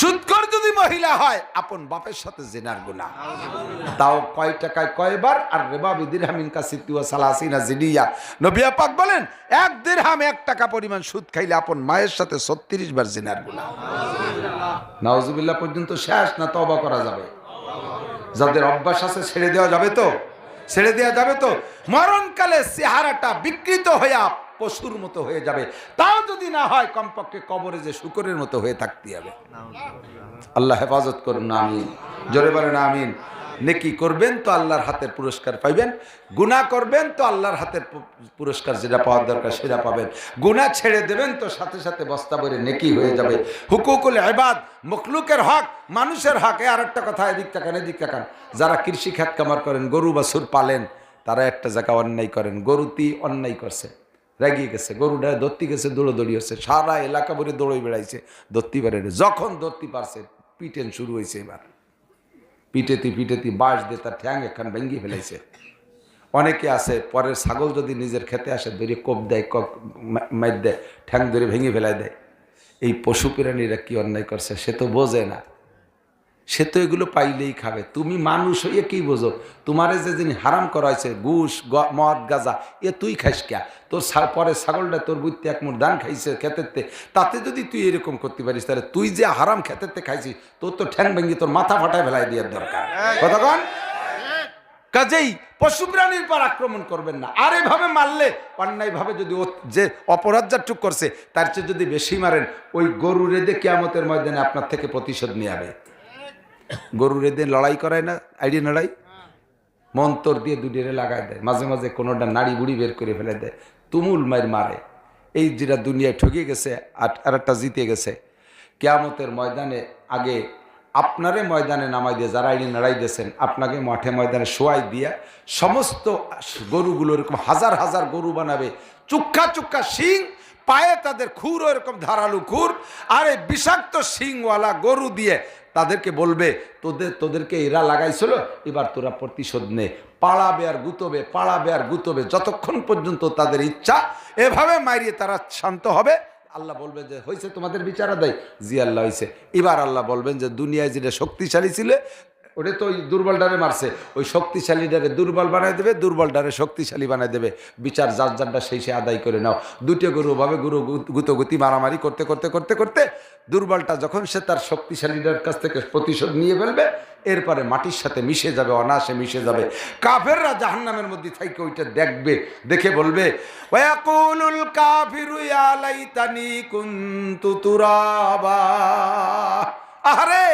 সুৎকর যদি মহিলা হয়, আপন বাপের সাথে জেনার গুণা তাও কয় টাকায় কয়বার? আর রেবা বিদিরহামিন কাসিতুয়া সালাসিনা জিনিয়া। নবিয়া পাক বলেন, এক দিরহাম এক টাকা পরিমাণ সুদ খাইলে আপন মায়ের সাথে ছত্রিশ বার জেনার গুণা নাউজুবিল্লাহ পর্যন্ত শেষ না তবা করা যাবে? যাদের অভ্যাস আছে, ছেড়ে দেওয়া যাবে তো? ছেড়ে দেওয়া যাবে তো? মরণকালে চেহারাটা বিকৃত হইয়া পশুর মতো হয়ে যাবে। তাও যদি না হয়, কমপক্ষে কবরে যে শুকরের মতো হয়ে থাকতে হবে। আল্লাহ হেফাজত করুন না আমিন। জোরে বলেন, আমিন। নেকি করবেন তো আল্লাহর হাতের পুরস্কার পাইবেন। গুনাহ করবেন তো আল্লাহর হাতের পুরস্কার যেটা পাওয়ার দরকার সেটা পাবেন। গুনাহ ছেড়ে দেবেন তো সাথে সাথে বস্তা ভরে নেকি হয়ে যাবে। হুকুকুল এবাদ মখলুকের হক, মানুষের হক। এ আর একটা কথা, এদিক তাকান এদিক তাকান। যারা কৃষি খাত কামার করেন, গরু বাছুর পালেন, তারা একটা জায়গা অন্যায় করেন। গরুতি অন্যায় করছে। রেগিয়ে গেছে, গরুটা দত্তি গেছে দৌড়োদৌড়ি হচ্ছে, সারা এলাকা ভরে দৌড়ে বেড়াইছে দত্তি পারে যখন দত্তি পারছে, পিটেন শুরু হয়েছে এবার। পিটেতি পিটেতি, বাঁশ দিয়ে তার ঠ্যাং এখান ভেঙ্গি ফেলাইছে। অনেকে আছে, পরের ছাগল যদি নিজের খেতে আসে, ধরে কোপ দেয় কক মা- মাইর দেয়, ঠ্যাং ধরে ভেঙে ফেলাই দেয়। এই পশু প্রাণীরা কী অন্যায় করছে, সে তো বোঝে না। সে তো এগুলো পাইলেই খাবে। তুমি মানুষ হইয়ে কি বোঝো? তোমারে যে যিনি হারাম করা হয়েছে ঘুষ মদ, গাজা, এ তুই খাইস ক্যা? তোর পরে ছাগলটা তোর বুঝতে এক মুঠ ধান খাইছে খেতেতে তাতে যদি তুই এরকম করতে পারিস, তাহলে তুই যে হারাম খেতেতে খাইছিস, তোর তো ঠ্যাং ভেঙে তোর মাথা ফাটায় ফেলাই দেওয়ার দরকার। কতক্ষণ কাজেই পশু প্রাণীর পর আক্রমণ করবেন না। আর এভাবে মারলে অন্যায়ভাবে যদি যে অপরাধ যাটুক করছে, তার চেয়ে যদি বেশি মারেন, ওই গরু রেদে কেয়ামতের ময়দানে আপনার থেকে প্রতিশোধ নিয়ে যাবে গরু রেদে লড়াই করায় না আইডি লড়াই? মন্তর দিয়ে দুটিরে লাগাই দেয়। মাঝে মাঝে কোনোটা নাড়ি বুড়ি বের করে ফেলে দেয়। তুমুল মায়ের মারে। এই যেটা দুনিয়ায় ঠকে গেছে আর একটা জিতে গেছে, কেয়ামতের ময়দানে আগে আপনারে ময়দানে নামাই দিয়ে যারা আইনি নাড়াই দিয়েছেন, আপনাকে মাঠে ময়দানে শোয়াই দিয়ে সমস্ত গরুগুলো এরকম হাজার হাজার গরু বানাবে। চুক্কা চুক্কা শিং, পায়ে তাদের খুর এরকম ধারালু খুর, আর এই বিষাক্ত শিংওয়ালা গরু দিয়ে তাদেরকে বলবে, তোদের, তোদেরকে এরা লাগাইছিল, এবার তোরা প্রতিশোধ নে। পাড়াবে আর গুতবে পাড়াবে আর গুতবে, যতক্ষণ পর্যন্ত তাদের ইচ্ছা এভাবে মারিয়ে তারা শান্ত হবে। আল্লাহ বলবে যে হয়েছে তোমাদের বিচারা দেয় জি, আল্লাহ হয়েছে এবার আল্লাহ বলবেন যে, দুনিয়ায় যেটা শক্তিশালী ছিল, ওটা তো ওই দুর্বলডারে মারছে। ওই শক্তিশালীডারে দুর্বল বানায় দেবে দুর্বলডারে শক্তিশালী বানায় দেবে। বিচার যার যারটা সেই সে আদায় করে নাও। দুটো গরু ভাবে গুরু গুতগুতি মারামারি করতে করতে করতে করতে দুর্বলটা যখন সে তার শক্তিশালীদের কাছ থেকে প্রতিশোধ নিয়ে ফেলবে, এরপরে মাটির সাথে মিশে যাবে অনাসে মিশে যাবে। কাফেররা জাহান্নামের মধ্যে থাইকে ওইটা দেখবে, দেখে বলবে ওয়াকুলুল কাফিরু লাইতানি কুনতু তুরাবা। আরে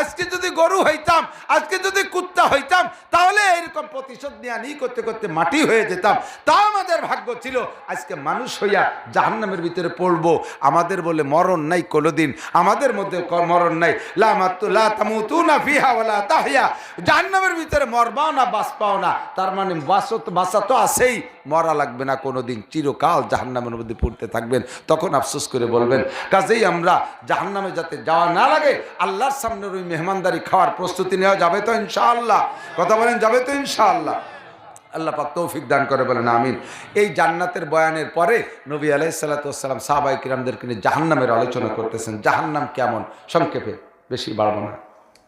আজকে যদি গরু হইতাম, আজকে যদি কুত্তা হইতাম, তাহলে এরকম প্রতিশোধ নেওয়া নিয়ে করতে করতে মাটি হয়ে যেতাম। তা আমাদের ভাগ্য ছিল, আজকে মানুষ হইয়া জাহান্নামের ভিতরে পড়ব। আমাদের বলে মরণ নাই কোনোদিন, আমাদের মধ্যে মরণ নাই। লা মাতু লা তামুতু না জাহান্নামের ভিতরে মরবাও না, বাস পাও না, তার মানে বাসও তো বাসা তো আছেই, মরা লাগবে না কোনোদিন। চিরকাল জাহান্নামের মধ্যে পড়তে থাকবেন। তখন আফসোস করে বলবেন, কাজেই আমরা জাহান্নামে যাতে যাওয়া না লাগে আল্লাহর সামনের ওই মেহমানদারি খাওয়ার প্রস্তুতি নেওয়া যাবে তো ইনশাআল্লাহ। কথা বলেন, যাবে তো ইনশাআল্লাহ। আল্লাহ পাক তৌফিক দান করে বলেন, আমিন। এই জান্নাতের বয়ানের পরে নবী আলাইসাল্লাতাম সাহাবাই কিরামদেরকে নিয়ে জাহান্নামের আলোচনা করতেছেন। জাহান্নাম কেমন? সংক্ষেপে, বেশি বাড়বো না।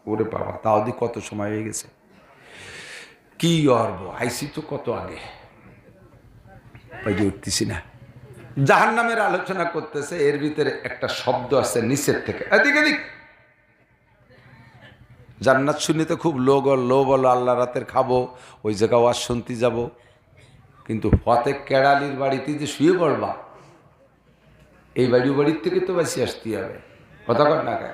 ওরে বাবা, তাও দি কত সময় হয়ে গেছে। কি অর্ব, আইসি তো কত আগে। উঠতেছি না। জাহান্নামের আলোচনা করতেছে, এর ভিতরে একটা শব্দ আছে নিচের থেকে। এদিক এদিক। জান্নাত শুনিতে খুব লো গল লো বলো আল্লাহ রাতের খাব, ওই জায়গা ওয়াজ শুনতে যাব। কিন্তু ফতে কেড়ালির বাড়িতে যে শুয়ে পড়বা, এই বাড়ি বাড়ির থেকে তো বেশি আসতে হবে। কথা কর না কেন?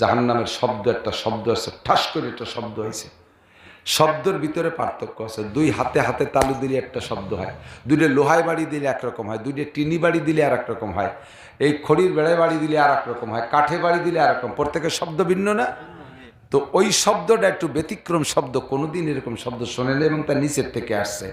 জাহান্নামের শব্দ একটা শব্দ আছে, ঠাস করে একটা শব্দ হয়েছে। শব্দের ভিতরে পার্থক্য আছে। দুই হাতে হাতে তালু দিলে একটা শব্দ হয়, দুইটা লোহায় বাড়ি দিলে একরকম হয়, দুইটা টিনি বাড়ি দিলে আর রকম হয়। এই খড়ির বেড়ায় বাড়ি দিলে আর রকম হয়, কাঠে বাড়ি দিলে আর রকম প্রত্যেকের শব্দ ভিন্ন না? তো ওই শব্দটা একটু ব্যতিক্রম শব্দ, কোনোদিন এরকম শব্দ শোনেনি এবং তার নিচের থেকে আসছে।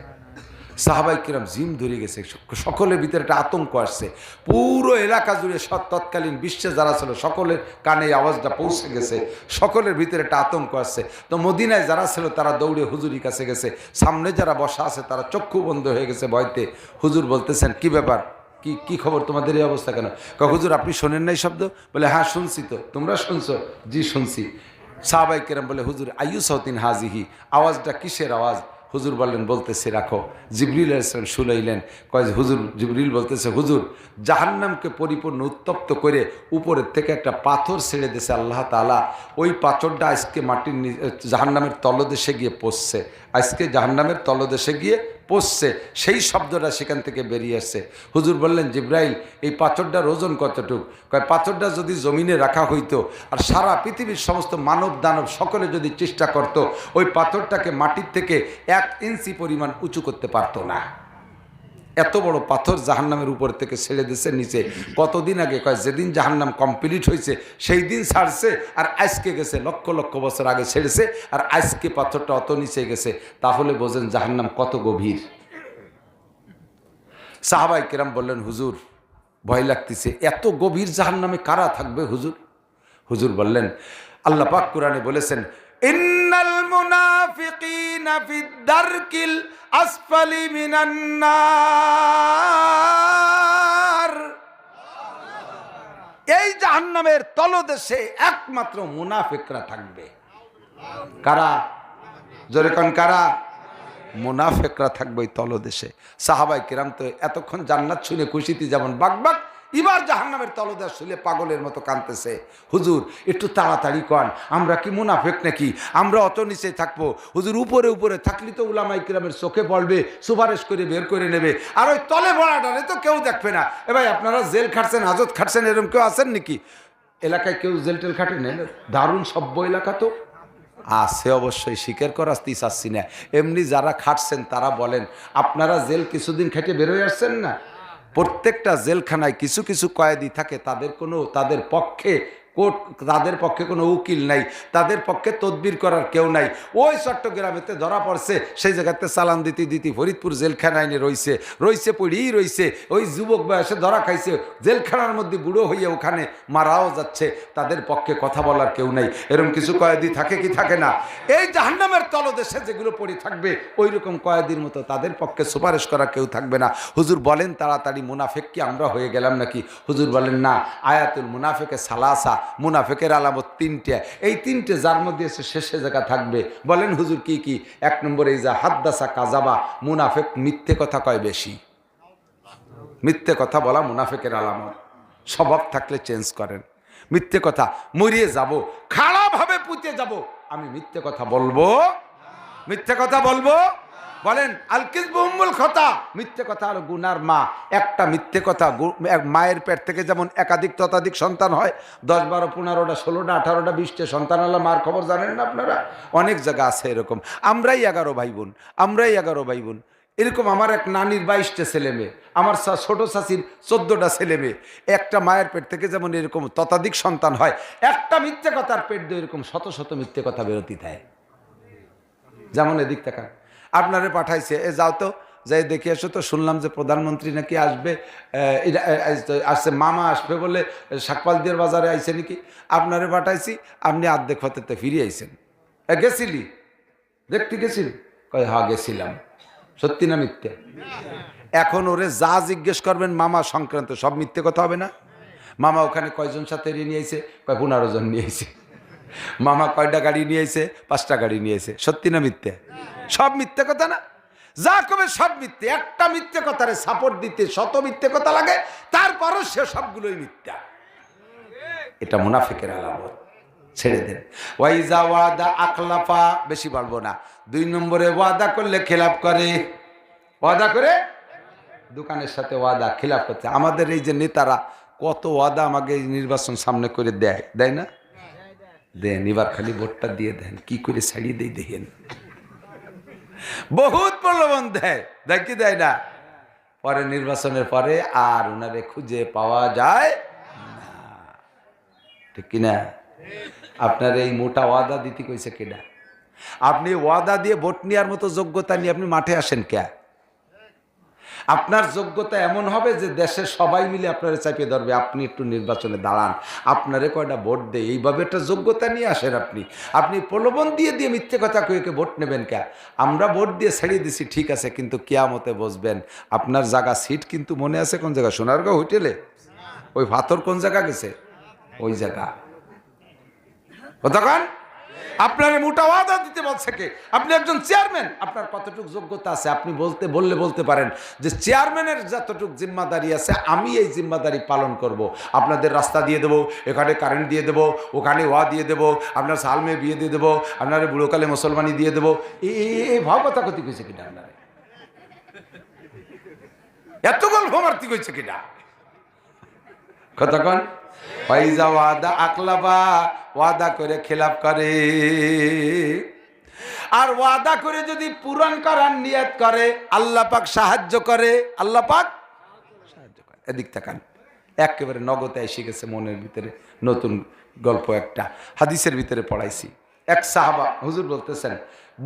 সাহাবাই কিরাম জিম ধরে গেছে, সকলের ভিতরে একটা আতঙ্ক আসছে। পুরো এলাকা জুড়ে সৎ তৎকালীন বিশ্বে যারা ছিল, সকলের কানে আওয়াজটা পৌঁছে গেছে, সকলের ভিতরে একটা আতঙ্ক আসছে। তো মদিনায় যারা ছিল, তারা দৌড়ে হুজুরি কাছে গেছে। সামনে যারা বসা আছে, তারা চক্ষু বন্ধ হয়ে গেছে ভয়তে। হুজুর বলতেছেন, কি ব্যাপার? কি কি খবর? তোমাদের এই অবস্থা কেন? হুজুর, আপনি শোনেন নাই শব্দ? বলে হ্যাঁ শুনছি তো। তোমরা শুনছো? জি, শুনছি। সাহাবাই কেরাম বলে, হুজুর আয়ু সৌতিন হাজিহি আওয়াজটা কিসের আওয়াজ? হুজুর বললেন, বলতেছে, রাখো। জিবরিল আলাইসালাম শুলাইলেন কয় হুজুর, জিবরিল বলতেছে, হুজুর, জাহান্নামকে পরিপূর্ণ উত্তপ্ত করে উপরের থেকে একটা পাথর ছেড়ে দিয়েছে আল্লাহ তালা ওই পাথরটা আজকে মাটির জাহান্নামের তলদেশে গিয়ে পড়ছে। আজকে জাহান্নামের তলদেশে গিয়ে পড়ছে সেই শব্দটা সেখান থেকে বেরিয়ে আসছে। হুজুর বললেন, জিব্রাইল, এই পাথরটার ওজন কতটুক? কয়, পাথরটা যদি জমিনে রাখা হইতো আর সারা পৃথিবীর সমস্ত মানব দানব সকলে যদি চেষ্টা করত, ওই পাথরটাকে মাটির থেকে এক ইঞ্চি পরিমাণ উঁচু করতে পারতো না। এত বড় পাথর জাহান্নামের উপর থেকে ছেড়ে দিছে নিচে। কতদিন আগে কয়, যেদিন জাহান্নাম কমপ্লিট হয়েছে সেই দিন ছাড়ছে আর আজকে গেছে, লক্ষ লক্ষ বছর আগে ছেড়েছে আর আজকে পাথরটা অত নিচে গেছে। তাহলে বোঝেন জাহান্নাম কত গভীর। সাহাবাই কেরাম বললেন, হুজুর, ভয় লাগতেছে, এত গভীর জাহান্নামে কারা থাকবে হুজুর? হুজুর বললেন, আল্লাহ পাক কোরআনে বলেছেন ইন্নাল মুনাফিকিনা ফিদ দারকিল আসফালি মিনান নার। এই জাহান্নামের তলদেশে একমাত্র মুনাফিকরা থাকবে। কারা? জোরে কারা? মুনাফেকরা থাকবে তলদেশে। সাহাবাই কিরাম তো এতক্ষণ জান্নাত শুনে খুশিতে যেমন বাকবাক এবার জাহান্নামের তলদেশ শুলে পাগলের মতো কাঁদতেছে। হুজুর, একটু তাড়াতাড়ি কন। আমরা কি মুনাফেক নাকি? আমরা অত নিচে থাকব। হুজুর, উপরে উপরে থাকলে তো উলামাই কিরামের চোখে পড়বে, সুপারিশ করে বের করে নেবে। আর ওই তলে ভরাটারে তো কেউ দেখবে না। এ ভাই, আপনারা জেল খাটছেন, হাজত খাটছেন এরকম কেউ আছেন নাকি? এলাকায় কেউ জেল টেল খাটে নেই? দারুণ সভ্য এলাকা তো। আছে অবশ্যই, স্বীকার করাতে চাচ্ছি না। এমনি যারা খাটছেন, তারা বলেন, আপনারা জেল কিছুদিন খেটে বেরোয় আসছেন না? প্রত্যেকটা জেলখানায় কিছু কিছু কয়েদি থাকে তাদের কোনো তাদের পক্ষে কোর্ট, তাদের পক্ষে কোনো উকিল নাই, তাদের পক্ষে তদবির করার কেউ নাই। ওই চট্টগ্রামেতে ধরা পড়ছে, সেই জায়গাতে চালান দিতে দিতে ফরিদপুর জেলখানায় নিয়ে রইছে রইছে পড়েই রইছে। ওই যুবক বয়সে ধরা খাইছে, জেলখানার মধ্যে বুড়ো হইয়া ওখানে মারাও যাচ্ছে, তাদের পক্ষে কথা বলার কেউ নাই। এরকম কিছু কয়েদি থাকে কি থাকে না? এই জাহান্নামের তলদেশে যেগুলো পড়ে থাকবে ওই রকম কয়েদির মতো তাদের পক্ষে সুপারিশ করা কেউ থাকবে না। হুজুর বলেন তাড়াতাড়ি, মুনাফেক কি আমরা হয়ে গেলাম নাকি? হুজুর বলেন, না, আয়াতুল মুনাফেকে সালাসা মুনাফেকের আলামত তিনটে। এই তিনটে যার মধ্যে এসে শেষে জায়গা থাকবে। বলেন হুজুর কি কি? এক নম্বর এই যা হাদ্দাসা কাজাবা, মুনাফেক মিথ্যে কথা কয় বেশি। মিথ্যে কথা বলা মুনাফেকের আলামত। স্বভাব থাকলে চেঞ্জ করেন। মিথ্যে কথা, মরিয়ে যাব খারাপভাবে পুঁতে যাব। আমি মিথ্যে কথা বলব? মিথ্যে কথা বলব? বলেন আলকিস বহুমুল কথা মিথ্যে কথা হলো গুনার মা। একটা মিথ্যে কথা মায়ের পেট থেকে যেমন একাধিক ততাধিক সন্তান হয়, দশ বারো, পনেরোটা, ষোলোটা, আঠারোটা, বিশটা সন্তান হলো মার খবর জানেন না আপনারা? অনেক জায়গা আছে এরকম। আমরাই এগারো ভাই বোন আমরাই এগারো ভাই বোন এরকম আমার এক নানির বাইশটা ছেলে মেয়ে, আমার ছোট শাশির চোদ্দটা ছেলে মেয়ে। একটা মায়ের পেট থেকে যেমন এরকম ততাধিক সন্তান হয়, একটা মিথ্যে কথার পেট দিয়ে এরকম শত শত মিথ্যে কথা বেরোতে দেয়। যেমন এদিক তাকান। আপনারে পাঠাইছে। এ যাও তো, যাই দেখে এসো তো, শুনলাম যে প্রধানমন্ত্রী নাকি আসবে আসছে, মামা আসবে বলে শাকপাল দিয়ার বাজারে আইছে নাকি? আপনারে পাঠাইছি, আপনি আর্ধেক হতে ফিরে আইছেন। গেছিলি? দেখতে গেছিলি? কয় হ্যাঁ গেছিলাম। সত্যি না মিথ্যে? এখন ওরে যা জিজ্ঞেস করবেন, মামা সংক্রান্ত সব মিথ্যে কথা হবে না? মামা ওখানে কয়জন সাথে নিয়ে আইছে? কয়, পনেরো জন নিয়ে মামা কয়টা গাড়ি নিয়ে আইছে? পাঁচটা গাড়ি নিয়ে সত্যি না মিথ্যে? সব মিথ্যে কথা না? যা কবে সব মিথ্যে? একটা মিথ্যে কথারে সাপোর্ট দিতে শত মিথ্যে কথা লাগে, তারপরও সে সবগুলোই মিথ্যা। এটা মুনাফিকের আলামত। ছেড়ে দেন। ওয়াইজা ওয়াদা আকলাফা বেশি বলব না। দুই নম্বরে ওয়াদা করলে খেলাপ করে। ওয়াদা করে? দোকানের সাথে ওয়াদা, খিলাফ করছে আমাদের এই যে নেতারা কত ওয়াদা আমাকে নির্বাচন সামনে করে দেয় দেয় না? দেন, এবার খালি ভোটটা দিয়ে দেন। কি করে ছাড়িয়ে দেই দেখেন। বহুত প্রলোভন দেয় দেয় কি দেয় না? পরে নির্বাচনের পরে আর ওনারে খুঁজে পাওয়া যায় ঠিক কিনা? আপনার এই মোটা ওয়াদা দিতে কইছে কিনা আপনি ওয়াদা দিয়ে ভোট নেওয়ার মতো যোগ্যতা নিয়ে আপনি মাঠে আসেন কে আপনার যোগ্যতা এমন হবে যে দেশের সবাই মিলে আপনারা চাপিয়ে ধরবে। আপনি একটু নির্বাচনে দাঁড়ান। আপনারে কয়টা ভোট দেয়? এইভাবে একটা যোগ্যতা নিয়ে আসেন আপনি। আপনি প্রলোভন দিয়ে দিয়ে মিথ্যে কথা কয়েকে ভোট নেবেন কে? আমরা ভোট দিয়ে ছেড়ে দিছি, ঠিক আছে, কিন্তু কেয়ামতে বসবেন। আপনার জায়গা সিট কিন্তু মনে আছে কোন জায়গা? সোনারগাঁও হোটেলে? ওই ভাতর কোন জায়গা গেছে? ওই জায়গা। কতক্ষণ? আপনার মোটা ওয়াদা দিতে বলছে কে? আপনি একজন চেয়ারম্যান। আপনার কতটুকু যোগ্যতা আছে? আপনি বলতে, বললে বলতে পারেন যে চেয়ারম্যানের যতটুকু জিম্মাদারি আছে, আমি এই জিম্মাদারি পালন করব। আপনাদের রাস্তা দিয়ে দেবো, এখানে কারেন্ট দিয়ে দেবো, ওখানে ওয়া দিয়ে দেবো, আপনার সালমে বিয়ে দিয়ে দেবো, আপনার বুড়োকালে মুসলমানি দিয়ে দেবো। এই ভাব কথা ক্ষতি কইছে কিনা আপনার? এত গল্প মারতি কইছে কিনা? কতক্ষণ ফাইজা ওয়াদা আকলাবা ওয়াদা করে খেলাপ করে। আর ওয়াদা করে যদি পূরণ করার নিয়ত করে, আল্লাহ পাক সাহায্য করে, আল্লাহ পাক সাহায্য করে। এদিক তাকান। একেবারে নগদে এসে গেছে মনের ভিতরে নতুন গল্প একটা। হাদিসের ভিতরে পড়াইছি। এক সাহাবা, হুজুর বলতেছেন,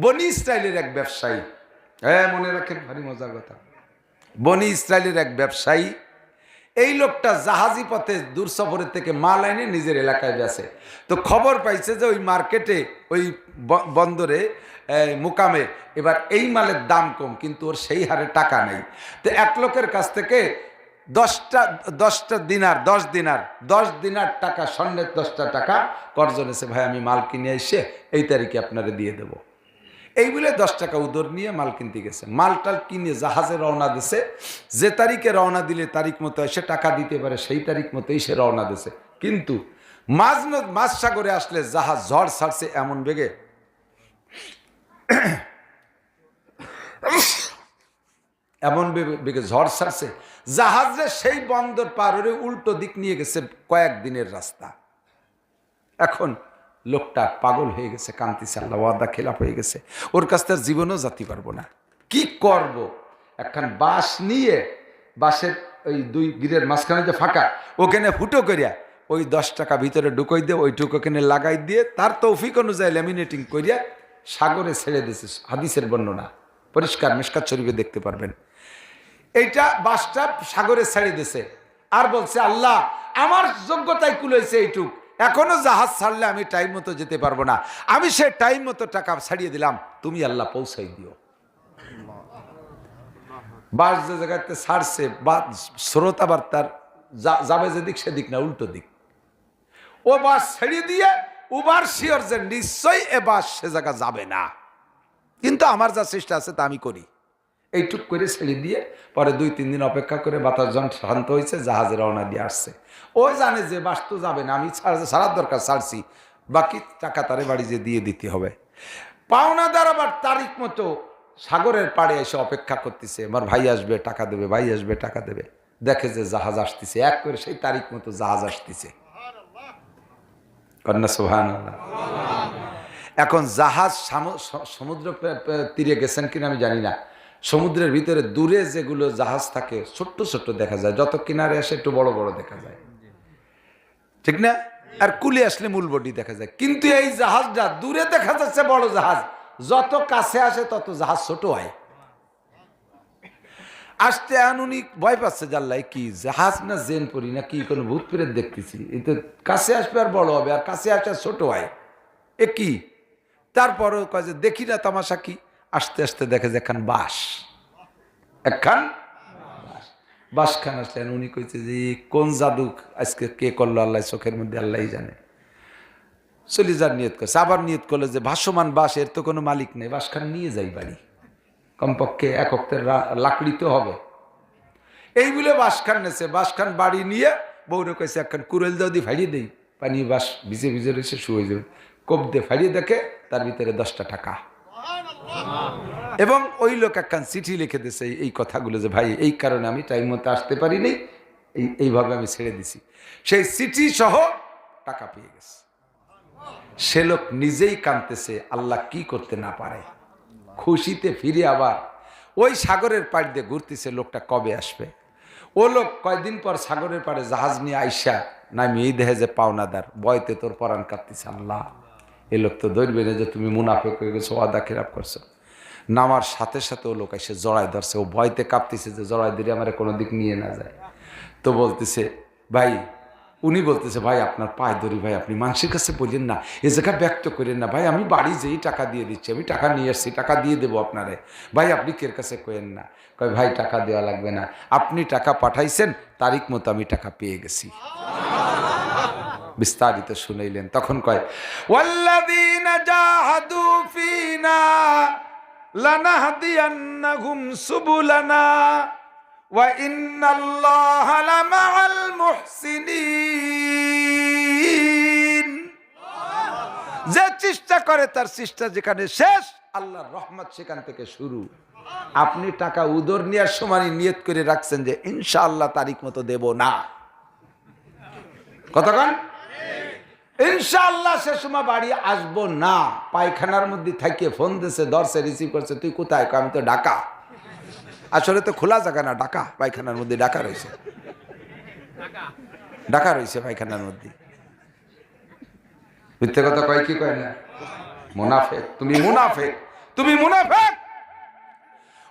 বনি স্টাইলের এক ব্যবসায়ী হ্যাঁ মনে রাখেন, ভারী মজার কথা। বনি ইসরায়েলের এক ব্যবসায়ী এই লোকটা জাহাজি পথে দূর সফরের থেকে মাল এনে নিজের এলাকায় বেচে তো খবর পাইছে যে ওই মার্কেটে, ওই বন্দরে মুকামে এবার এই মালের দাম কম, কিন্তু ওর সেই হারে টাকা নেই। তো এক লোকের কাছ থেকে দশটা দশটা দিনার, দশ দিনার দশ দিনার টাকা, স্বর্ণের দশটা টাকা কর্জ এসে, ভাই, আমি মাল কিনে এসে এই তারিখে আপনারা দিয়ে দেবো। এই বলে দশ টাকা উদর নিয়ে মাল কিনতে গেছে। মালটাল কিনে জাহাজে রওনা দিছে। যে তারিখে রওনা দিলে তারিখ মতো এসে টাকা দিতে পারে, সেই তারিখ মতোই সে রওনা দিছে। কিন্তু মাঝ ন- মাঝ সাগরে আসলে জাহাজ ঝড় ছাড়ছে এমন বেগে। এমন বেগে ঝড় ছাড়ছে। জাহাজে সেই বন্দর পার হয়ে উল্টো দিক নিয়ে গেছে কয়েক দিনের রাস্তা। এখন লোকটা পাগল হয়ে গেছে কান্তি সাল্লা ওয়াদা, খেলাপ হয়ে গেছে। ওর কাছ থেকে জীবনও জাতি পারব না। কি করব? একখান বাঁশ নিয়ে, বাঁশের ওই দুই গিরের মাঝখানে যে ফাঁকা, ওখানে ফুটো করিয়া ওই দশ টাকা ভিতরে ঢুকই দিয়ে, ওইটুকু ওখানে লাগাই দিয়ে, তার তৌফিক অনুযায়ী ল্যামিনেটিং করিয়া সাগরে ছেড়ে দিয়েছে, হাদিসের বর্ণনা। পরিষ্কার মিসকাত শরীফে দেখতে পারবেন। এইটা বাসটা সাগরে ছেড়ে দিছে আর বলছে, আল্লাহ, আমার যোগ্যতায় কুলেছে এইটুক। এখনও জাহাজ ছাড়লে আমি টাইম মতো যেতে পারব না। আমি সে টাইম মতো টাকা ছাড়িয়ে দিলাম, তুমি আল্লাহ পৌঁছাই দিও। বাস যে জায়গাতে ছাড়ছে, বা স্রোত আবার তার যাবে যেদিক সেদিক না, উল্টো দিক। ও বাস ছেড়ে দিয়ে উবার শিওর যে নিশ্চয়ই এ বাস সে জায়গা যাবে না। কিন্তু আমার যা চেষ্টা আছে তা আমি করি। এইটুক করে ছেড়ে দিয়ে পরে দুই, তিন দিন অপেক্ষা করে বাতাস যখন শান্ত হয়েছে, জাহাজে রওনা দিয়ে আসছে। ও জানে যে বাস তো যাবে না, আমি ছাড়ার দরকার, ছাড়ছি। বাকি টাকা তারে বাড়ি যে দিয়ে দিতে হবে। পাওনা পাওনাদার আবার তারিখ মতো সাগরের পাড়ে এসে অপেক্ষা করতেছে, আমার ভাই আসবে, টাকা দেবে, ভাই আসবে, টাকা দেবে। দেখে যে জাহাজ আসতেছে, এক করে সেই তারিখ মতো জাহাজ আসতেছে। কন্যা সোহান এখন জাহাজ সামু- সমুদ্র তীরে গেছেন কিনা আমি জানি না। সমুদ্রের ভিতরে দূরে যেগুলো জাহাজ থাকে, ছোট্ট ছোট্ট দেখা যায়। যত কিনারে আসে একটু বড় বড় দেখা যায়। ঠিক না? আর কুলে আসলে মূল বডি দেখা যায়। কিন্তু এই জাহাজটা দূরে দেখা যাচ্ছে বড় জাহাজ। যত কাছে আসে তত জাহাজ ছোট হয়। আসতে আনুনি, ভয় পাচ্ছে জাল্লাই কি জাহাজ না জেন পরি না কি কোনো ভূত প্রেত দেখতেছি। এই তো কাছে আসবে আর বড় হবে, আর কাছে আসে ছোট হয়। এ কি? তারপরও কয় যে, দেখি না তামাশা কি? আস্তে আস্তে দেখে যে একখান বাস একখান বাস বাসখান আসলেন। উনি কইছে যে কোন জাদু আজকে কে করল আল্লাহ? চোখের মধ্যে আল্লাহ জানে। চলে যার নিয়ত করছে। আবার নিয়ত করল যে, ভাসমান বাস, এর তো কোনো মালিক নেই। বাসখান নিয়ে যাই বাড়ি। কমপক্ষে এক অক্টের লাকড়ি তো হবে। এই বলে বাসখান নেছে। বাসখান বাড়ি নিয়ে বউরে কইছে, একখান কুরেল দাও দিয়ে ফাড়িয়ে দেই। পানি বাস ভিজে ভিজে রয়েছে শুয়ে যাবে। কোপ দিয়ে ফাড়িয়ে দেখে তার ভিতরে দশটা টাকা। এবং ওই লোক একখান চিঠি লিখে দিছে এই- কথাগুলো যে, ভাই, এই কারণে আমি টাইম মতো আসতে পারিনি। এই এইভাবে আমি ছেড়ে দিছি। সেই চিঠি সহ টাকা পেয়ে গেছে। সে লোক নিজেই কাঁদতেছে, আল্লাহ কি করতে না পারে? খুশিতে ফিরে আবার ওই সাগরের পাড় দিয়ে ঘুরতেছে, লোকটা কবে আসবে? ও লোক কয়দিন পর সাগরের পাড়ে জাহাজ নিয়ে আইসা, নামি, এই দেহে যে পাওনাদার বয়তে তোর পরাণ কাঁদতেছে, আল্লাহ। এ লোক তো ধরবে না যে, তুমি মুনাফেক হয়ে গেছো, ওয়াদা খেরাপ করছ। নামার সাথে সাথে ও লোক এসে জড়াই ধরছে। ও ভয়তে কাঁপতেছে যে জড়াই দিলে আমার কোনো দিক নিয়ে না যায়। তো বলতেছে, ভাই, উনি বলতেছে, ভাই, আপনার পায়ে ধরি, ভাই, আপনি মানুষের কাছে বললেন না, এ জায়গা ব্যক্ত করেন না। ভাই, আমি বাড়ি যেই টাকা দিয়ে দিচ্ছি, আমি টাকা নিয়ে আসছি, টাকা দিয়ে দেবো আপনারে। ভাই, আপনি কের কাছে কেন না? কয়, ভাই, টাকা দেওয়া লাগবে না। আপনি টাকা পাঠাইছেন, তারিখ মতো আমি টাকা পেয়ে গেছি। বিস্তারিত শুনাইলেন। তখন কয়, ওয়াল্লাযীনা জাহাদু ফীনা লানাহদিয়ান্নাহুম সুবুলানা ওয়া ইন্নাল্লাহা লামাআল মুহসিনিন। যে চেষ্টা করে তার চেষ্টা যেখানে শেষ, আল্লাহর রহমত সেখান থেকে শুরু। আপনি টাকা উদর নেওয়ার সময় নিয়ত করে রাখছেন যে ইনশাআল্লাহ তারিখ মতো দেব না। কতক্ষণ? ইনশাআল্লাহ সে সময় বাড়ি আসব না। পায়খানার মধ্যে থাকিয়ে ফোন দিছে দর্শে রিসিভ করছে, তুই কোথায়? আমি তো ঢাকা। আসলে তো খোলা জায়গা না, ঢাকা, পায়খানার মধ্যে ঢাকা রয়েছে। ঢাকা রয়েছে পায়খানার মধ্যে। মিথ্যে কথা কয় কি কয় না? মুনাফেক। তুমি মুনাফেক। তুমি মুনাফেক!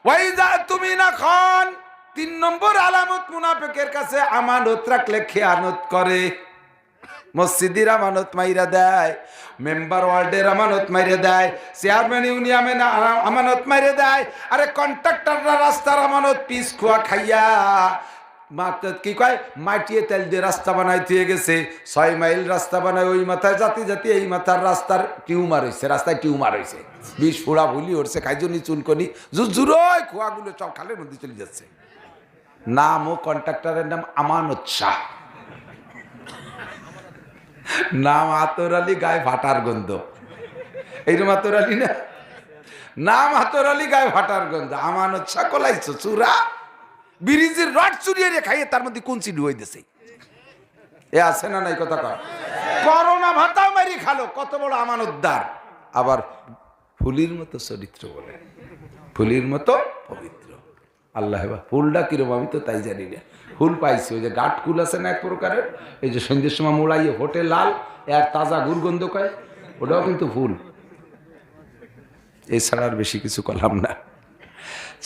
ওয়াইজা তুমি না খান। তিন নম্বর আলামত মুনাফেকের কাছে আমানত রাখলে খেয়ানত করে। মসজিদের আমানত মাইরা দেয়, মেম্বার ওয়ার্ডের আমানত মাইরে দেয়, চেয়ারম্যান ইউনিয়নের আ- আমানত মাইরে দেয়, আরে কন্ট্রাক্টররা রাস্তার আমানত পিস খোয়া খাইয়া কি কয়? মাটিয়ে তেল দিয়ে রাস্তা বানাই দিয়ে গেছে। ছয় মাইল রাস্তা বানায় ওই মাথায়, জাতি জাতি এই মাথার রাস্তার টিউমার হয়েছে রাস্তায় টিউমার হয়েছে বিষ ফোড়া ভুলি উঠছে খাইজনি চুলকনি জুজুরোয় খোয়াগুলো সব খালের মধ্যে চলে যাচ্ছে। নাম ও কন্ট্রাক্টরের নাম আমানত শাহ। নাম আতর আলী, গায়ে ভাটার গন্ধ। এইরকম আতর আলী না? নাম আতর আলী, গায়ে ভাটার গন্ধ। আমানত সকলাইছো চূড়া। ব্রিজের রড চুরিয়ে রে খাইয়ে তার মধ্যে কুঞ্চি ডুয়াই দিছে। এ আছে না নাই কথা কয়? করোনা ভাতাও মারি খালো, কত বড় আমানতদার। আবার ফুলির মতো চরিত্র বলে। ফুলির মতো পবিত্র। আল্লাহ ফুলটা কিরম, আমি তো তাই জানি না। ফুল পাইছি, ওই যে গাঠ ফুল আছে না এক প্রকারের? এই যে সন্ধ্যের সময় মোড়াইয়ে হোটে লাল, এর তাজা গুরগন্ধ কয়? ওটাও কিন্তু ফুল। এছাড়া আর বেশি কিছু করলাম না।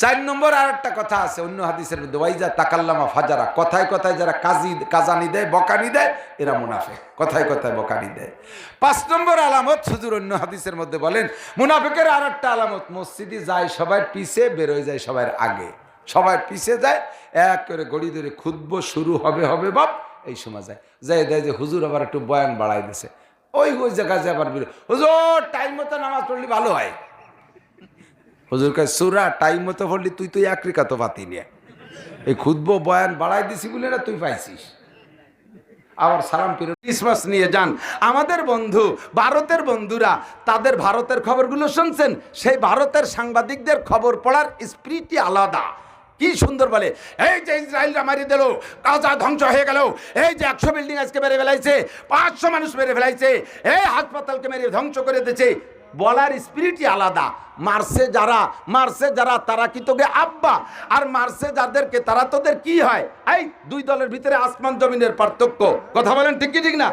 চার নম্বর আর একটা কথা আছে, অন্য হাদিসের মধ্যে, ওয়াইজা তাকাল্লামা ফাজারা, কথায় কথায় যারা কাজি, কাজানি দেয়, বকানি দেয়, এরা মুনাফে কথায় কথায় বকানি দেয়। পাঁচ নম্বর আলামত সুদূর অন্য হাদিসের মধ্যে বলেন, মুনাফিকের আর একটা আলামত, মসজিদে যায় সবার পিছে বেরোয় যায় সবার আগে। সবার পিছে যায়, এক করে গড়ি ধরে খুদব শুরু হবে হবে বাপ, এই সময় যায়। যায় দেয় যে হুজুর আবার একটু বয়ান বাড়াই দিছে। ওই ওই জায়গায় যায় আবার বেরো হুজুর টাইম মতো নামাজ পড়লে ভালো হয়। হুজুর কাছে সুরা টাইম মতো পড়লি, তুই তুই এক রেখা তো পাতি নিয়ে। এই খুদব বয়ান বাড়াই দিছি বলে না তুই পাইছিস। আবার সালাম ফিরে ক্রিসমাস নিয়ে যান। আমাদের বন্ধু, ভারতের বন্ধুরা, তাদের ভারতের খবরগুলো শুনছেন? সেই ভারতের সাংবাদিকদের খবর পড়ার স্পিরিটই আলাদা। কি সুন্দর বলে? এই যে ইসরায়েলরা মারি দিল কাজা ধ্বংস হয়ে গেল, এই যে একশো বিল্ডিং আজকে মেরে ফেলাইছে, পাঁচশো মানুষ মেরে ফেলাইছে, এই হাসপাতালকে মেরে ধ্বংস করে দিয়েছে। বলার স্পিরিটই আলাদা। মারছে যারা মারছে যারা, তারা কি তোকে আব্বা? আর মারছে যাদেরকে, তারা তোদের কি হয়? এই, দুই দলের ভিতরে আসমান জমিনের পার্থক্য। কথা বলেন ঠিক কি, ঠিক না?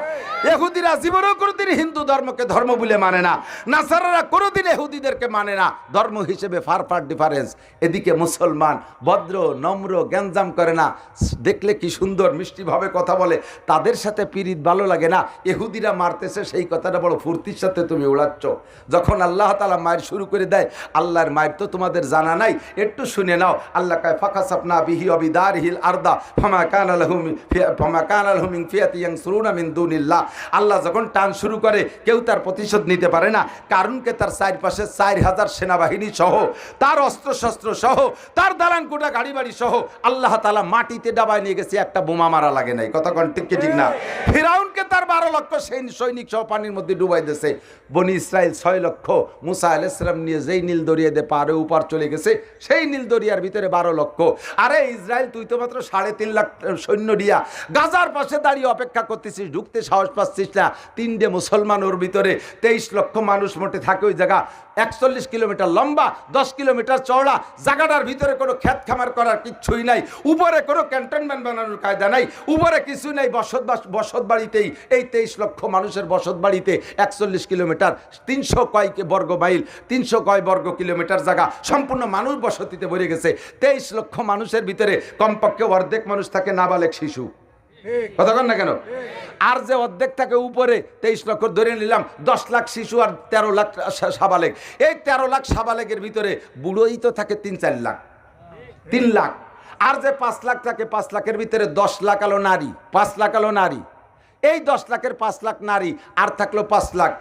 এহুদিরা জীবনেও কোনোদিন হিন্দু ধর্মকে ধর্ম বলে মানে না। নাসারারা কোনোদিন এহুদিদেরকে মানে না। ধর্ম হিসেবে ফার ফার ডিফারেন্স এদিকে মুসলমান ভদ্র, নম্র, গ্যাঞ্জাম করে না। দেখলে কি সুন্দর, মিষ্টিভাবে কথা বলে। তাদের সাথে পিরিত ভালো লাগে না। এহুদিরা মারতেছে, সেই কথাটা বড় ফুর্তির সাথে তুমি উড়াচ্ছ যখন আল্লাহ তালা মায়ের শুরু করে দেয় আল্লাহর মায়ের তো তোমাদের জানা নাই একটু শুনে নাও আল্লাহ কায় ফাঁকা সাপনা বিহি অবিদার হিল আর্দা ফমা কান আলহুম ফমা কান আলহুমিং ফিয়াতিয়াং সুরুনা মিন দুনিল্লাহ। আল্লাহ যখন টান শুরু করে কেউ তার প্রতিশোধ নিতে পারে না কারণকে তার চারপাশে চার হাজার সেনাবাহিনী সহ তার অস্ত্রশস্ত্র সহ তার দালান কোটা গাড়ি বাড়ি সহ আল্লাহ তালা মাটিতে ডাবায় নিয়ে গেছে একটা বোমা মারা লাগে নাই। কতক্ষণ ঠিক ঠিক না? ফিরাউনকে তার বারো লক্ষ সৈন- সৈনিক সহ পানির মধ্যে ডুবাই দিয়েছে। বনি ইসরায়েল ছয় লক্ষ। মুসা আলাইসালাম নিয়ে যেই নীল দরিয়া দিয়ে পারে উপার চলে গেছে, সেই নীল দরিয়ার ভিতরে বারো লক্ষ। আরে ইসরায়েল, তুই তো মাত্র সাড়ে তিন লাখ সৈন্য দিয়া গাজার পাশে দাঁড়িয়ে অপেক্ষা করতেছিস, ঢুকতে সাহস পাচ্ছিস না। তিনটে মুসলমান ওর ভিতরে, তেইশ লক্ষ মানুষ মোটে থাকে ওই জায়গা। একচল্লিশ কিলোমিটার লম্বা, দশ কিলোমিটার চওড়া, জায়গাটার ভিতরে কোনো খ্যাত খামার করার কিচ্ছুই নাই। উপরে কোনো ক্যান্টনমেন্ট বানানোর কায়দা নাই, উপরে কিছু নাই, বসত বাস- বসত বাড়িতেই এই তেইশ লক্ষ মানুষের বসত বাড়িতে একচল্লিশ কিলোমিটার, তিনশো কয়কে বর্গ মাইল? তিনশো কয় বর্গ কিলোমিটার জায়গা। সম্পূর্ণ মানুষ বসতিতে ভরে গেছে। তেইশ লক্ষ মানুষের ভিতরে কমপক্ষে অর্ধেক মানুষ থাকে নাবালেক শিশু। কথা কন না কেন? আর যে অর্ধেক থাকে উপরে তেইশ লক্ষ ধরে নিলাম দশ লাখ শিশু আর তেরো লাখ সাবালেক। এই তেরো লাখ সাবালেকের ভিতরে বুড়োই তো থাকে তিন চার লাখ। তিন লাখ। আর যে পাঁচ লাখ থাকে পাঁচ লাখের ভিতরে দশ লাখ আলো নারী পাঁচ লাখ আলো নারী। এই দশ লাখের পাঁচ লাখ নারী আর থাকল পাঁচ লাখ।